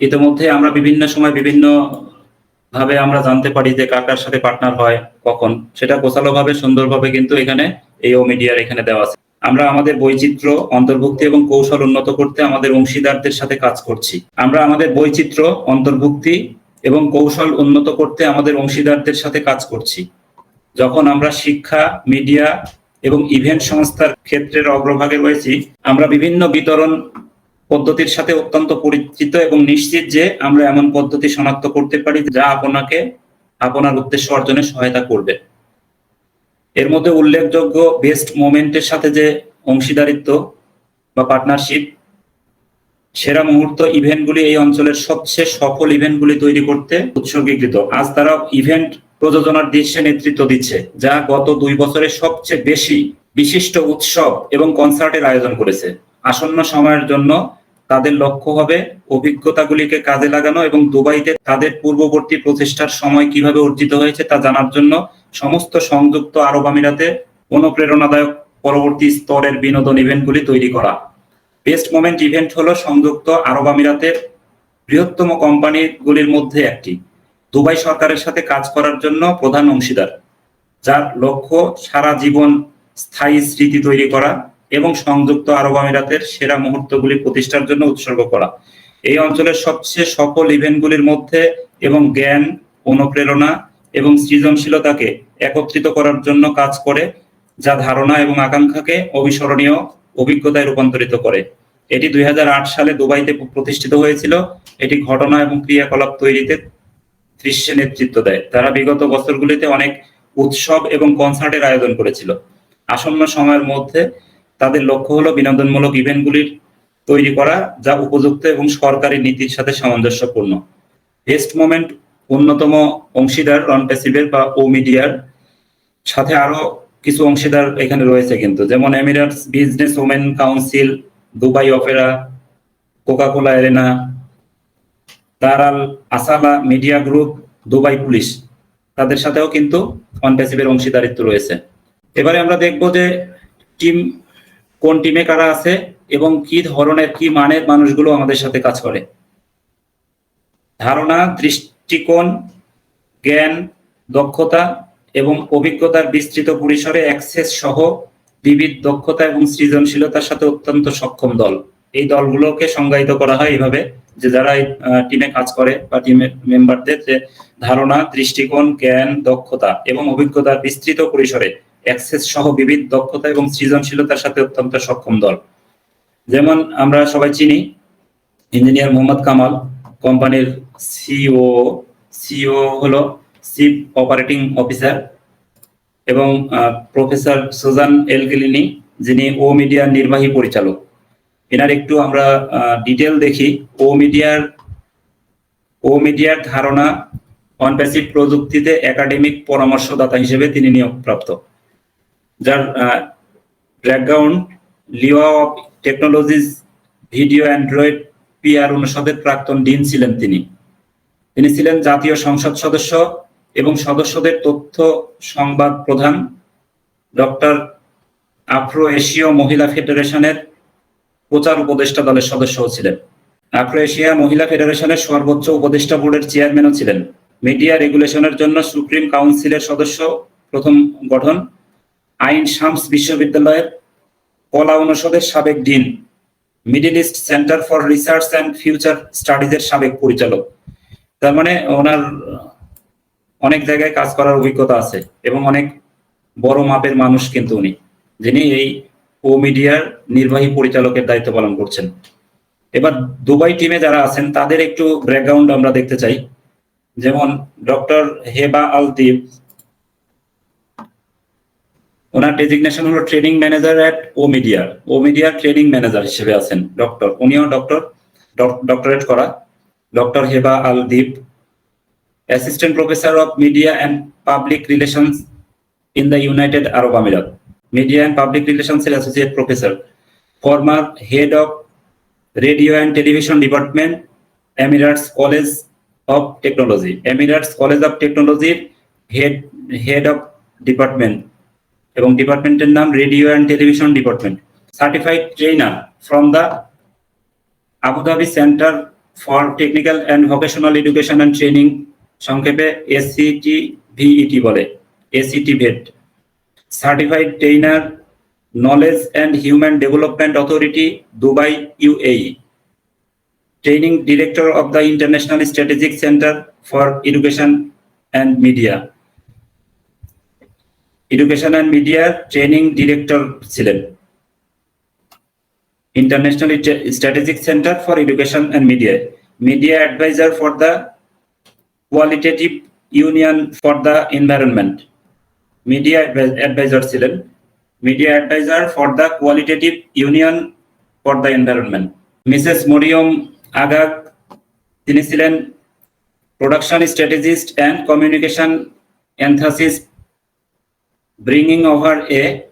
ইতিমধ্যে আমরা বিভিন্ন সময় বিভিন্ন ভাবে আমরা জানতে পারি যে কাকার সাথে পার্টনার হয়, কখন। সেটা গোছালো ভাবে সুন্দরভাবে কিন্তু এখানে এই ও মিডিয়ার এখানে দেওয়া আছে। আমরা আমাদের বৈচিত্র্য, অন্তর্ভুক্তি এবং কৌশল উন্নত করতে আমাদের অংশীদারদের সাথে কাজ করছি। আমরা আমাদের বৈচিত্র্য, অন্তর্ভুক্তি এবং কৌশল উন্নত করতে আমাদের অংশীদারদের সাথে কাজ করছি। যখন আমরা শিক্ষা মিডিয়া এবং ইভেন্ট সংস্থার ক্ষেত্রের অগ্রভাগে রয়েছি, আমরা বিভিন্ন বিতরণ পদ্ধতির সাথে অত্যন্ত পরিচিত এবং নিশ্চিত যে আমরা এমন পদ্ধতি শনাক্ত করতে পারি যা আপনাকে আপনার উদ্দেশ্য অর্জনে সহায়তা করবে। এর মধ্যে উল্লেখযোগ্য বেস্ট মোমেন্টের সাথে যে অংশীদারিত্ব বা পার্টনারশিপ সেরা মুহূর্ত ইভেন্টগুলি এই অঞ্চলের সবচেয়ে সফল ইভেন্টগুলি তৈরি করতে উৎসর্গীকৃত। আজ তারা ইভেন্ট প্রযোজনার দৃশ্যে নেতৃত্ব দিচ্ছে, যা গত দুই বছরে সবচেয়ে বেশি বিশিষ্ট উৎসব এবং কনসার্টের আয়োজন করেছে। আসন্ন সময়ের জন্য তাদের লক্ষ্য হবে অভিজ্ঞতাগুলিকে কাজে লাগানো এবং দুবাইতে তাদের পূর্ববর্তী প্রচেষ্টার সময় কীভাবে অর্জিত হয়েছে তা জানার জন্য সমস্ত সংযুক্ত আরব আমিরাতে অনুপ্রেরণাদায়ক পরবর্তী স্তরের বিনোদন ইভেন্টগুলি তৈরি করা। বেস্ট মোমেন্ট ইভেন্ট হলো সংযুক্ত আরব আমিরাতের বৃহত্তম কোম্পানিগুলির মধ্যে একটি। দুবাই সরকারের সাথে কাজ করার জন্য প্রধান অংশীদার, যার লক্ষ্য সারা জীবন স্থায়ী স্মৃতি তৈরি করা। এবং সংযুক্ত আরব আমিরাতের সেরা মুহূর্তগুলি প্রতিষ্ঠার জন্য উৎসর্গ করা। এই অঞ্চলের সবচেয়ে সফল ইভেন্টগুলির মধ্যে এবং জ্ঞান, অনুপ্রেরণা এবং সৃজনশীলতাকে একত্রিত করার জন্য কাজ করে, যা ধারণা এবং আকাঙ্ক্ষাকে অবিস্মরণীয় অভিজ্ঞতায় রূপান্তরিত করে। এটি দুই হাজার আট সালে দুবাইতে প্রতিষ্ঠিত হয়েছিল। এটি ঘটনা এবং ক্রিয়াকলাপ তৈরিতে দৃশ্যে নেতৃত্ব দেয়। তারা বিগত বছরগুলিতে অনেক উৎসব এবং কনসার্টের আয়োজন করেছিল। আসন্ন সময়ের মধ্যে তাদের লক্ষ্য হলো বিনোদনমূলক ইভেন্টগুলির তৈরি করা, যা উপযুক্ত এবং সরকারি নীতির সাথে সামঞ্জস্যপূর্ণ। বেস্ট মোমেন্ট অন্যতম অংশীদার রন প্যাসিভের বা ও মিডিয়ার সাথে আরও কিছু অংশীদার এখানে রয়েছে কিন্তু, যেমন Emirates business women council Dubai opera Coca Cola arena Dar Al Asala media group Dubai police তাদের সাথেও কিন্তু অনপ্যাসিভের অংশীদারিত্ব রয়েছে। এবারে আমরা দেখব যে টিম কোন টিমে কারা আছে এবং কি ধরনের, কি মানের মানুষগুলো আমাদের সাথে কাজ করে? ধারণা, দৃষ্টিকোণ, জ্ঞান, দক্ষতা এবং অভিজ্ঞতার বিস্তৃত পরিসরে অ্যাক্সেস সহ বিবিধ দক্ষতা এবং সৃজনশীলতার সাথে অত্যন্ত সক্ষম দল। এই দলগুলোকে সংজ্ঞায়িত করা হয় এইভাবে যে যারা টিমে কাজ করে বা টিমের মেম্বারদের যে ধারণা, দৃষ্টিকোণ, জ্ঞান, দক্ষতা এবং অভিজ্ঞতার বিস্তৃত পরিসরে অ্যাক্সেস সহ বিবিধ দক্ষতা এবং সৃজনশীলতার সাথে অত্যন্ত সক্ষম দল। যেমন আমরা সবাই চিনি ইঞ্জিনিয়ার মোহাম্মদ কামাল, কোম্পানির সিও সিও হলো চিফ অপারেটিং অফিসার এবং প্রফেসর সুজান এলগিলিনি যিনি ও মিডিয়ার নির্বাহী পরিচালক। এনার একটু আমরা ডিটেল দেখি। ও মিডিয়ার ও মিডিয়ার ধারণা অন প্যাসিভ প্রযুক্তিতে একাডেমিক পরামর্শদাতা হিসেবে তিনি নিয়োগপ্রাপ্ত। যার background Liwa of technologies video Android PR অনুষদের প্রাক্তন ডিন ছিলেন তিনি। তিনি ছিলেন জাতীয় সংসদ সদস্য এবং সদস্যদের তথ্য সংবাদ প্রধান। ডক্টর আফ্রো এশীয় মহিলা ফেডারেশনের প্রচার উপদেষ্টা দলের সদস্যও ছিলেন। আফ্রো এশিয়া মহিলা ফেডারেশনের সর্বোচ্চ উপদেষ্টা বোর্ডের চেয়ারম্যানও ছিলেন। মিডিয়া রেগুলেশনের জন্য সুপ্রিম কাউন্সিলের সদস্য প্রথম গঠন। আইন শামস বিশ্ববিদ্যালয়ের কলা অনুষদের সাবেক dean, Middle East centre for research and future স্টাডিজের সাবেক পরিচালক। তার মানে ওনার অনেক জায়গায় কাজ করার অভিজ্ঞতা আছে এবং অনেক বড় মাপের মানুষ কিন্তু উনি, যিনি এই ও মিডিয়ার নির্বাহী পরিচালকের দায়িত্ব পালন করছেন। এবার দুবাই টিমে যারা আছেন, তাদের একটু ব্যাকগ্রাউন্ড আমরা দেখতে চাই। যেমন ডক্টর হেবা আলদীপ ওনার ডেজিগনেশন হলো training manager at O media O মিডিয়ার ট্রেনিং ম্যানেজার হিসেবে আছেন ডক্টর উনিও ডক্টর ডক্টরেট করা। Doctor Heba Al Deep assistant professor of media and public relations in the United Arab Emirates media and public relations এর associate professor former head of radio and television department Emirates college of technology Emirates college of টেকনোলজির head head of department এবং ডিপার্টমেন্টের নাম radio and television department. Certified trainer from the Abu Dhabi centre for technical and vocational education and training সংক্ষেপে SCT VET বলে ACT VET certified trainer knowledge and human development authority Dubai UAE training director of the international strategic centre for education and media education and মিডিয়ার training director ছিলেন। International strategic centre for education and media media advisor for the qualitative union for the environment media advisor ছিলেন। Media advisor for the qualitative union for the environment Mrs Maryam Agag তিনি ছিলেন। Production strategist and communication enthusiast bringing over a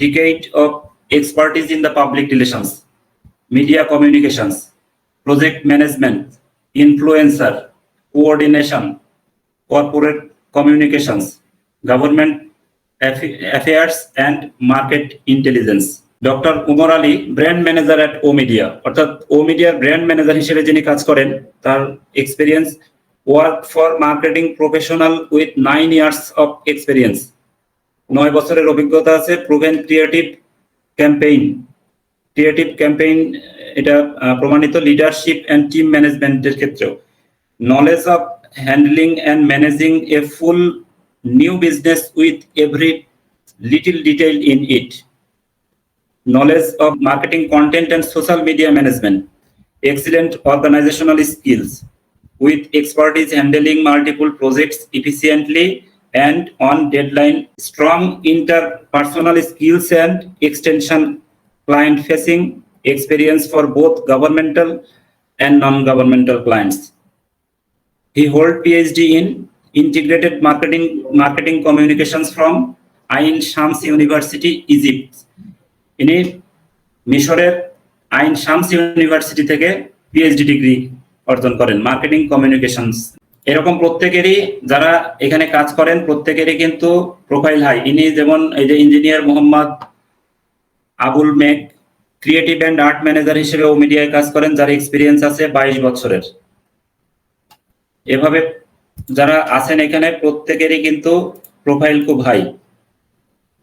decade of expertise in the public relations, media communications, project management, influencer, coordination, corporate communications, government affairs, and market intelligence. Doctor Omar Ali brand manager at O media অর্থাৎ O মিডিয়ার brand manager হিসেবে যিনি কাজ করেন তার experience work for marketing professional with nine years of experience নয় বছরের অভিজ্ঞতা আছে proven creative campaign creative campaign এটা প্রমাণিত লিডারশিপ অ্যান্ড টিম ম্যানেজমেন্টের ক্ষেত্রেও। Knowledge of handling and managing a full new business with every little detail in it knowledge of marketing content and social media management excellent organisational skills with expertise handling multiple projects efficiently and on deadline, strong interpersonal skills and extension client facing experience for both governmental and non-governmental clients. He hold PhD in integrated marketing marketing communications from Ain Shams University, Egypt. ইনি মিশরের Ain Shams University থেকে PhD degree অর্জন করেন marketing communications এরকম প্রত্যেকেরই যারা এখানে কাজ করেন, প্রত্যেকেরই কিন্তু প্রোফাইল হাই ইনি যেমন এই যে ইঞ্জিনিয়ার মোহাম্মদ আবুল মেঘ ক্রিয়েটিভ অ্যান্ড আর্ট ম্যানেজার হিসেবে ও মিডিয়ায় কাজ করেন, যার এক্সপিরিয়েন্স আছে বাইশ বছরের। এভাবে যারা আছেন এখানে, প্রত্যেকেরই কিন্তু প্রোফাইল খুব হাই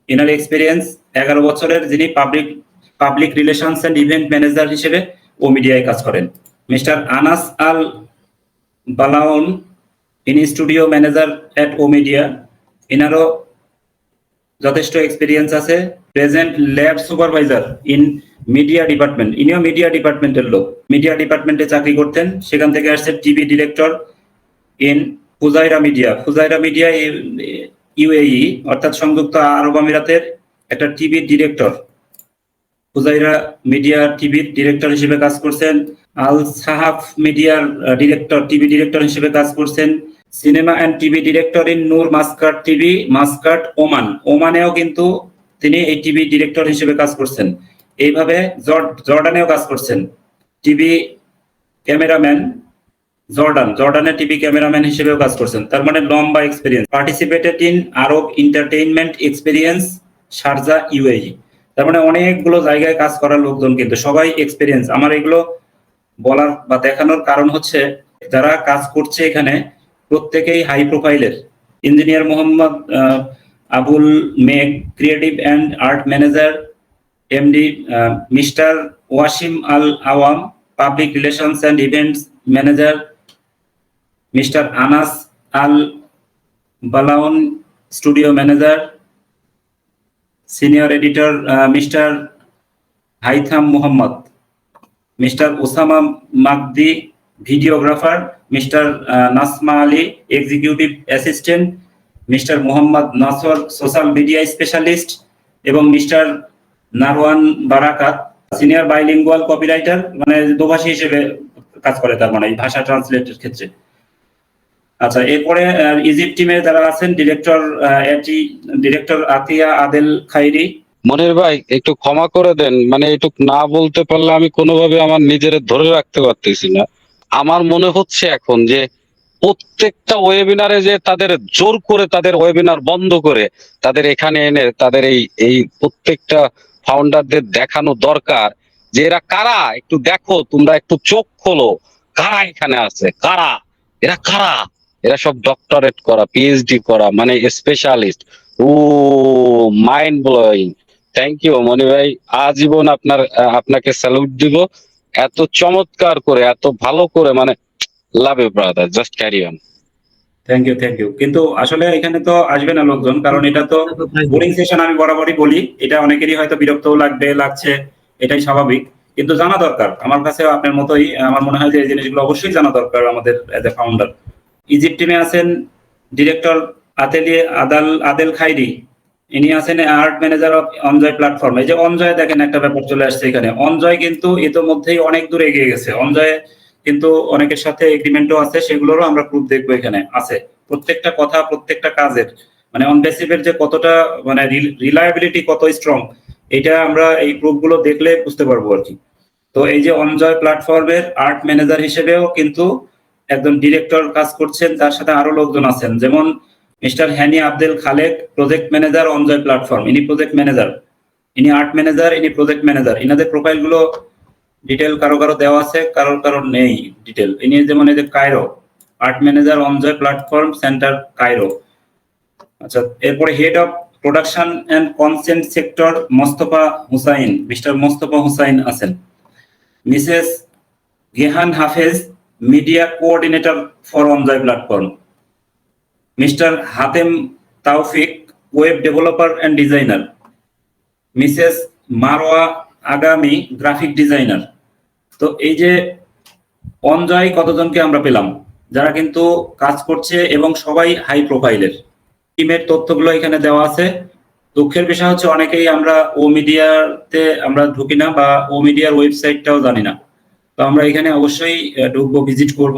ইনার এক্সপিরিয়েন্স এগারো বছরের, যিনি public public relations and event manager হিসেবে ও মিডিয়ায় কাজ করেন। মিস্টার আনাস আল বালাউন ইনি studio manager at O media ইনারও যথেষ্ট এক্সপিরিয়েন্স আছে present lab supervisor in media department ইনিও মিডিয়া ডিপার্টমেন্টের লোক। মিডিয়া ডিপার্টমেন্টে চাকরি করতেন, সেখান থেকে আসছে TV director in Fujairah media Fujairah media UAE অর্থাৎ সংযুক্ত আরব আমিরাতের একটা টিভি ডিরেক্টর ফুজাইরা মিডিয়া টিভির ডিরেক্টর হিসেবে কাজ করছেন। আল সাহাফ মিডিয়ার ডিরেক্টর, টিভি ডিরেক্টর হিসেবে কাজ করছেন। Cinema and TV director in Noor Muscat TV, Muscat Oman. ওমানেও কিন্তু তিনি এই টিভি ডিরেক্টর হিসেবে কাজ করছেন। এইভাবে জর্ড- জর্ডানেও কাজ করছেন। টিভি ক্যামেরাম্যান জর্ডান, জর্ডানে টিভি ক্যামেরাম্যান হিসেবেও কাজ করছেন। তার মানে লম্বা experience participated in Arab entertainment experience Sharjah UAE তার মানে অনেকগুলো জায়গায় কাজ করার লোকজন কিন্তু সবাই এক্সপিরিয়েন্স আমার এগুলো বলার বা দেখানোর কারণ হচ্ছে, যারা কাজ করছে এখানে, প্রত্যেকেই হাই প্রোফাইলের engineer Mohammad Abul Megh creative and art manager MD mister Wasim Al Awam public relations and events manager mister Anas Al Balaun studio manager senior editor mister Haitham Mohammad, mister Osama Makdi, videographer, mister Nasma Ali, executive assistant, mister Mohammad Nasr, social media specialist এবং mister Narwan Barakat, senior bilingual copywriter মানে দোভাষী হিসেবে কাজ করে তার মানে ভাষা ট্রান্সলেটের ক্ষেত্রে। আচ্ছা এরপরে ইজিপ্ট টিমে যারা আছেন ডিরেক্টর এটি ডিরেক্টর আতিয়া আদেল খাইরি। মনির ভাই, একটু ক্ষমা করে দেন। মানে একটু না বলতে পারলে আমি কোনোভাবে আমার নিজের ধরে রাখতে পারতেছি না। আমার মনে হচ্ছে এখন যে, প্রত্যেকটা ওয়েবিনারে যে তাদের জোর করে তাদের ওয়েবিনার বন্ধ করে তাদের এখানে এনে তাদের এই এই প্রত্যেকটা ফাউন্ডারদের দেখানো দরকার যে এরা কারা? একটু দেখো, তোমরা একটু চোখ খোলো। কারা এখানে আছে? কারা? এরা কারা? এরা সব ডক্টরেট করা পিএইচডি করা মানে specialist O mind blowing thank you Moni ভাই। আজীবন আপনার আপনাকে স্যালুট দিব। এত চমৎকার করে, এত ভালো করে মানে love you brother just carry on thank you thank you কিন্তু আসলে এখানে তো আসবে না লোকজন, কারণ এটা তো বোরিং সেশন আমি বরাবরই বলি। এটা অনেকেরই হয়তো বিরক্তও লাগবে, লাগছে, এটাই স্বাভাবিক। কিন্তু জানা দরকার। আমার কাছে আপনার মতোই, আমার মনে হয় যে এই জিনিসগুলো অবশ্যই জানা দরকার আমাদের এজ এ ফাউন্ডার ইজিপ্ট টিমে আছেন ডিরেক্টর আতেলিয়ে আদাল আদেল খাইরি। ইনি আছেন art manager of Onjoy platform. এই যে অনজয় দেখেন একটা ব্যাপার চলে আসছে এখানে। অনজয় কিন্তু ইতোমধ্যেই অনেক দূর এগিয়ে গেছে। অনজয় কিন্তু অনেকের সাথে এগ্রিমেন্টও আছে, সেগুলোরও আমরা প্রুফ দেখব এখানে। আছে। প্রত্যেকটা কথা, প্রত্যেকটা কাজের মানে অনবেসিভের যে কতটা মানে রিলায়েবিলিটি কত স্ট্রং এটা আমরা এই প্রুফগুলো দেখলে বুঝতে পারব আর কি। তো এই যে অনজয় প্ল্যাটফর্মের আর্ট ম্যানেজার হিসেবেও কিন্তু একজন ডিরেক্টর কাজ করছেন, তার সাথে আরও লোকজন আছেন। যেমন mister Hany Abdul Khalek project manager Onjoy platform ইনি প্রজেক্ট ম্যানেজার ইনি আর্ট ম্যানেজার ইনি প্রজেক্ট ম্যানেজার ইনাদের প্রোফাইলগুলো ডিটেল কারও কারও দেওয়া আছে কারও কারও নেই ডিটেল ইনি যেমন এই যে Cairo art manager Onjoy platform centre Cairo আচ্ছা এরপরে head of production and content sector Mostafa Hussein, mister Mostafa Hussein আছেন। Mrs Gehan Hafez media coordinator for Onjoy platform mister Hatem Tawfik web developer and designer Mrs Marwa Agami graphic designer তো এই যে অনজয় কতজনকে আমরা পেলাম? যারা কিন্তু কাজ করছে এবং সবাই হাই প্রোফাইলের টিমের তথ্যগুলো এখানে দেওয়া আছে। দুঃখের বিষয় হচ্ছে অনেকেই আমরা ও মিডিয়াতে আমরা ঢুকি না বা ও মিডিয়ার ওয়েবসাইটটাও জানি না। তো আমরা এখানে অবশ্যই ঢুকবো ভিজিট করব।